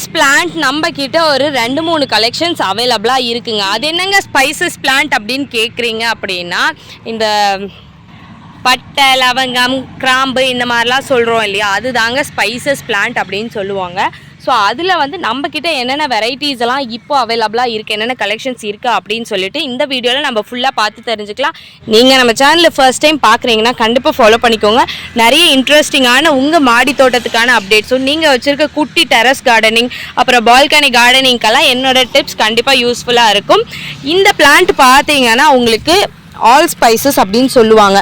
Spices plant நம்ம கிட்ட ஒரு ரெண்டு மூணு கலெக்ஷன்ஸ் அவைலபிளாக இருக்குங்க. அது என்னங்க ஸ்பைசஸ் பிளான்ட் அப்படின்னு கேட்குறீங்க அப்படின்னா இந்த பட்டை லவங்கம் கிராம்பு இந்த மாதிரிலாம் சொல்கிறோம் இல்லையா? அதுதாங்க ஸ்பைசஸ் பிளான்ட் அப்படின்னு சொல்லுவாங்க. ஸோ அதில் வந்து நம்மக்கிட்ட என்னென்ன வெரைட்டிஸ் எல்லாம் இப்போ அவைலபிளாக இருக்குது என்னென்ன கலெக்ஷன்ஸ் இருக்குது அப்படின்னு சொல்லிட்டு இந்த வீடியோவில் நம்ம ஃபுல்லாக பார்த்து தெரிஞ்சுக்கலாம். நீங்கள் நம்ம சேனலில் ஃபர்ஸ்ட் டைம் பார்க்குறீங்கன்னா கண்டிப்பாக ஃபாலோ பண்ணிக்கோங்க. நிறைய இன்ட்ரெஸ்டிங்கான உங்கள் மாடி தோட்டத்துக்கான அப்டேட்ஸும் நீங்கள் வச்சுருக்க குட்டி டெரஸ் கார்டனிங் அப்புறம் பால்கனி கார்டனிங்க்கெல்லாம் என்னோடய டிப்ஸ் கண்டிப்பாக யூஸ்ஃபுல்லாக இருக்கும். இந்த பிளான்ட் பார்த்தீங்கன்னா உங்களுக்கு ஆல் ஸ்பைசஸ் அப்படின்னு சொல்லுவாங்க.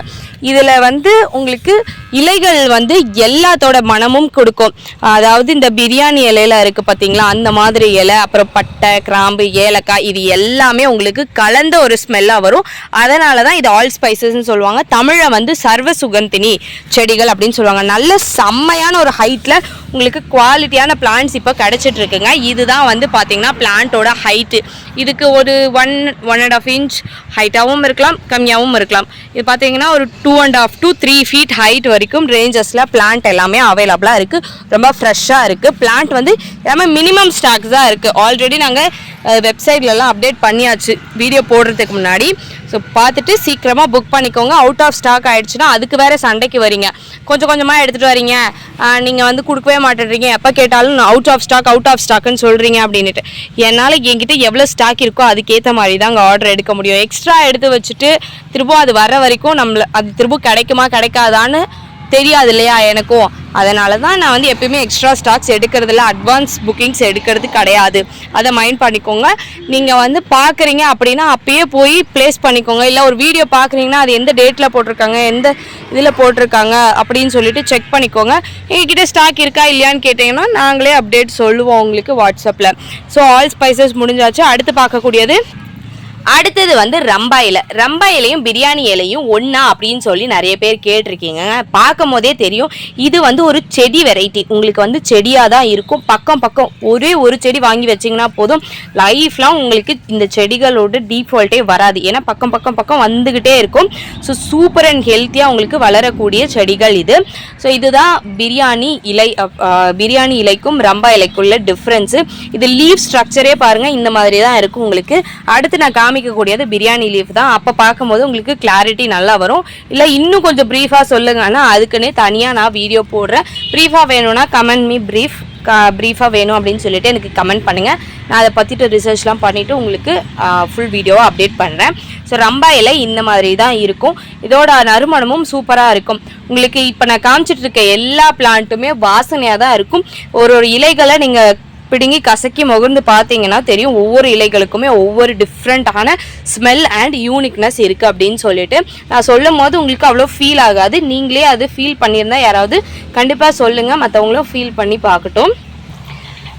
இதில் வந்து உங்களுக்கு இலைகள் வந்து எல்லாத்தோட மனமும் கொடுக்கும். அதாவது இந்த பிரியாணி இலையில இருக்குது பார்த்தீங்களா அந்த மாதிரி இலை அப்புறம் பட்டை கிராம்பு ஏலக்காய் இது எல்லாமே உங்களுக்கு கலந்த ஒரு ஸ்மெல்லாக வரும். அதனால தான் இது ஆல் ஸ்பைசஸ்ன்னு சொல்லுவாங்க. தமிழை வந்து சர்வ சுகந்தினி செடிகள் அப்படின்னு சொல்லுவாங்க. நல்ல செம்மையான ஒரு ஹைட்டில் உங்களுக்கு குவாலிட்டியான பிளான்ஸ் இப்போ கிடச்சிட்டு இருக்குங்க. இதுதான் வந்து பார்த்தீங்கன்னா பிளான்ட்டோட ஹைட்டு இதுக்கு ஒரு one one and half inch ஹைட்டாகவும் இருக்கலாம் கம்மியாகவும் இருக்கலாம். இது பார்த்தீங்கன்னா ஒரு two and half two three feet height வரைக்கும் ரேஞ்சஸில் பிளான்ட் எல்லாமே அவைலபிளாக இருக்குது ரொம்ப ஃப்ரெஷ்ஷாக இருக்குது பிளான்ட் வந்து எல்லாமே மினிமம் ஸ்டாக்ஸ் தான் இருக்குது ஆல்ரெடி நாங்கள் வெப்சைட்லலாம் அப்டேட் பண்ணியாச்சு. வீடியோ போடுறதுக்கு முன்னாடி. ஸோ பார்த்துட்டு சீக்கிரமாக புக் பண்ணிக்கோங்க. அவுட் ஆஃப் ஸ்டாக் ஆகிடுச்சுன்னா அதுக்கு வேறு சண்டைக்கு வரீங்க. கொஞ்சம் கொஞ்சமாக எடுத்துகிட்டு வரீங்க. நீங்கள் வந்து கொடுக்கவே மாட்டேறீங்க எப்போ கேட்டாலும் out of stock out of ஸ்டாக்னு சொல்கிறீங்க அப்படின்ட்டு என்னால் என்கிட்ட எவ்வளோ ஸ்டாக் இருக்கோ அதுக்கேற்ற மாதிரி தான் அங்கே ஆர்டர் எடுக்க முடியும். எக்ஸ்ட்ரா எடுத்து வச்சுட்டு திரும்பவும் அது வர வரைக்கும் நம்மள அது திரும்ப கிடைக்குமா கிடைக்காதான்னு தெரியாது இல்லையா எனக்கும். அதனால தான் நான் வந்து எப்பயுமே எக்ஸ்ட்ரா ஸ்டாக்ஸ் எடுக்கிறதுல அட்வான்ஸ் புக்கிங்ஸ் எடுக்கிறது கிடையாது. அதை மைண்ட் பண்ணிக்கோங்க. நீங்கள் வந்து பார்க்குறீங்க அப்படின்னா அப்பயே போய் ப்ளேஸ் பண்ணிக்கோங்க. இல்லை ஒரு வீடியோ பார்க்குறீங்கன்னா அது எந்த டேட்டில் போட்டிருக்காங்க எந்த இதில் போட்டிருக்காங்க அப்படின்னு சொல்லிட்டு செக் பண்ணிக்கோங்க. எங்ககிட்ட ஸ்டாக் இருக்கா இல்லையான்னு கேட்டிங்கன்னா நாங்களே அப்டேட் சொல்லுவோம் உங்களுக்கு வாட்ஸ்அப்பில் ஸோ ஆல் ஸ்பைசஸ் முடிஞ்சாச்சு. அடுத்து பார்க்கக்கூடியது அடுத்தது வந்து ரம்பா இலை. ரம்பா இலையும் பிரியாணி இலையும் ஒன்றா அப்படின்னு சொல்லி நிறைய பேர் கேட்டிருக்கீங்க. பார்க்கும் போதே தெரியும். இது வந்து ஒரு செடி வெரைட்டி. உங்களுக்கு வந்து செடியாக தான் இருக்கும். பக்கம் பக்கம் ஒரே ஒரு செடி வாங்கி வச்சிங்கன்னா போதும். லைஃப்லாம் உங்களுக்கு இந்த செடிகளோட டீஃபால்ட்டே வராது. ஏன்னா பக்கம் பக்கம் பக்கம் வந்துக்கிட்டே இருக்கும். ஸோ சூப்பர் அண்ட் ஹெல்த்தியாக உங்களுக்கு வளரக்கூடிய செடிகள் இது. ஸோ இதுதான் பிரியாணி இலை பிரியாணி இலைக்கும் ரம்பா இலைக்குள்ள டிஃப்ரென்ஸு இது லீஃப் ஸ்ட்ரக்சரே பாருங்கள் இந்த மாதிரி தான் இருக்கும் உங்களுக்கு. அடுத்து நான் காமி காமிக்கக்கூடியது பிரியாணி லீஃப் தான். அப்போ பார்க்கும்போது உங்களுக்கு கிளாரிட்டி நல்லா வரும். இல்லை இன்னும் கொஞ்சம் ப்ரீஃபாக சொல்லுங்கன்னா அதுக்குன்னே தனியாக நான் வீடியோ போடுறேன். ப்ரீஃபாக வேணும்னா கமெண்ட் மீ ப்ரீஃப் ப்ரீஃபாக வேணும் அப்படின்னு சொல்லிட்டு எனக்கு கமெண்ட் பண்ணுங்கள் நான் அதை பற்றிட்டு ரிசர்ச்லாம் பண்ணிவிட்டு உங்களுக்கு ஃபுல் வீடியோவை அப்டேட் பண்ணுறேன் ஸோ ரம்பா இலை இந்த மாதிரி தான் இருக்கும். இதோட நறுமணமும் சூப்பராக இருக்கும். உங்களுக்கு இப்போ நான் காமிச்சிட்டு இருக்க எல்லா பிளான்ட்டுமே வாசனையாக தான் இருக்கும். ஒரு ஒரு இலைகளை நீங்கள் பிடுங்கி கசக்கி முகர்ந்து பார்த்தீங்கன்னா தெரியும் ஒவ்வொரு இலைகளுக்குமே ஒவ்வொரு டிஃப்ரெண்ட்டான ஸ்மெல் அண்ட் யூனிக்னஸ் இருக்குது அப்படின்னு சொல்லிட்டு. நான் சொல்லும் போது உங்களுக்கு அவ்வளோ ஃபீல் ஆகாது. நீங்களே அது ஃபீல் பண்ணியிருந்தா யாராவது கண்டிப்பாக சொல்லுங்கள் மற்றவங்களும் ஃபீல் பண்ணி பார்க்கட்டும்.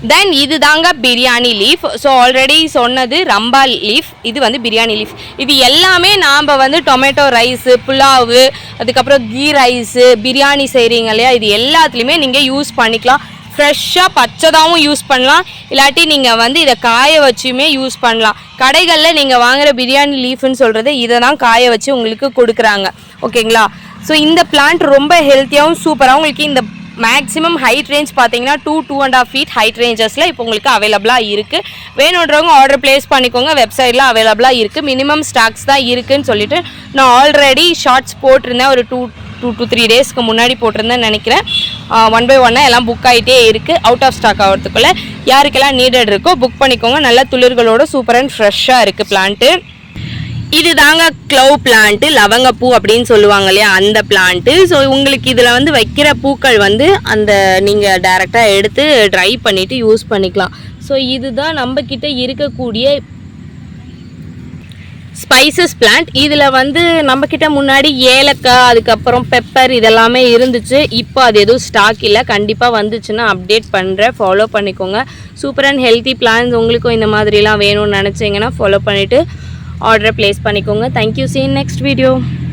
தென் இது தாங்க பிரியாணி லீஃப் ஸோ ஆல்ரெடி சொன்னது ரம்பா லீஃப் இது வந்து பிரியாணி லீஃப் இது எல்லாமே நாம் வந்து டொமேட்டோ ரைஸு புலாவு அதுக்கப்புறம் கீ ரைஸு பிரியாணி செய்கிறீங்க இல்லையா? இது எல்லாத்துலேயுமே நீங்கள் யூஸ் பண்ணிக்கலாம். ஃப்ரெஷ்ஷாக பச்சைதாகவும் யூஸ் பண்ணலாம். இல்லாட்டி நீங்கள் வந்து இதை காய வச்சுமே யூஸ் பண்ணலாம். கடைகளில் நீங்கள் வாங்குகிற பிரியாணி லீஃப்னு சொல்கிறது இதை தான் காய வச்சு உங்களுக்கு கொடுக்குறாங்க. ஓகேங்களா? ஸோ இந்த பிளான்ட் ரொம்ப ஹெல்த்தியாகவும் சூப்பராகவும் உங்களுக்கு இந்த மேக்ஸிமம் ஹைட் ரேஞ்ச் பார்த்தீங்கன்னா two two and half feet height ரேஞ்சஸில் இப்போ உங்களுக்கு அவைலபிளாக இருக்குது வேணுன்றவங்க ஆர்டர் ப்ளேஸ் பண்ணிக்கோங்க. வெப்சைட்டில் அவைலபிளாக இருக்குது மினிமம் ஸ்டாக்ஸ் தான் இருக்குன்னு சொல்லிட்டு நான் ஆல்ரெடி ஷார்ட்ஸ் போட்டிருந்தேன். ஒரு டூ டூ டு த்ரீ டேஸ்க்கு முன்னாடி போட்டிருந்தேன்னு நினைக்கிறேன். ஒன் பை ஒன்னாக எல்லாம் புக் ஆகிட்டே இருக்குது அவுட் ஆஃப் ஸ்டாக் ஆகிறதுக்குள்ளே யாருக்கெல்லாம் நீடட் இருக்கோ புக் பண்ணிக்கோங்க. நல்ல துளிர்களோட சூப்பர் அண்ட் ஃப்ரெஷ்ஷாக இருக்குது பிளான்ட்டு இது தாங்க க்ளவ் பிளான்ட்டு லவங்கப்பூ அப்படின்னு சொல்லுவாங்க இல்லையா? அந்த பிளான்ட்டு ஸோ உங்களுக்கு இதில் வந்து வைக்கிற பூக்கள் வந்து அந்த நீங்கள் டைரெக்டாக எடுத்து ட்ரை பண்ணிவிட்டு யூஸ் பண்ணிக்கலாம். ஸோ இதுதான் நம்மக்கிட்ட இருக்கக்கூடிய ஸ்பைசஸ் பிளான்ட் இதில் வந்து நம்மக்கிட்ட முன்னாடி ஏலக்காய் அதுக்கப்புறம் பெப்பர் இதெல்லாமே இருந்துச்சு. இப்போ அது எதுவும் ஸ்டாக் இல்லை. கண்டிப்பாக வந்துச்சுன்னா அப்டேட் பண்ணுறேன் ஃபாலோ பண்ணிக்கோங்க. சூப்பர் அண்ட் ஹெல்த்தி பிளான்ஸ் உங்களுக்கும் இந்த மாதிரிலாம் வேணும்னு நினச்சிங்கன்னா ஃபாலோ பண்ணிவிட்டு ஆர்டரை ப்ளேஸ் பண்ணிக்கோங்க. Thank you scene next video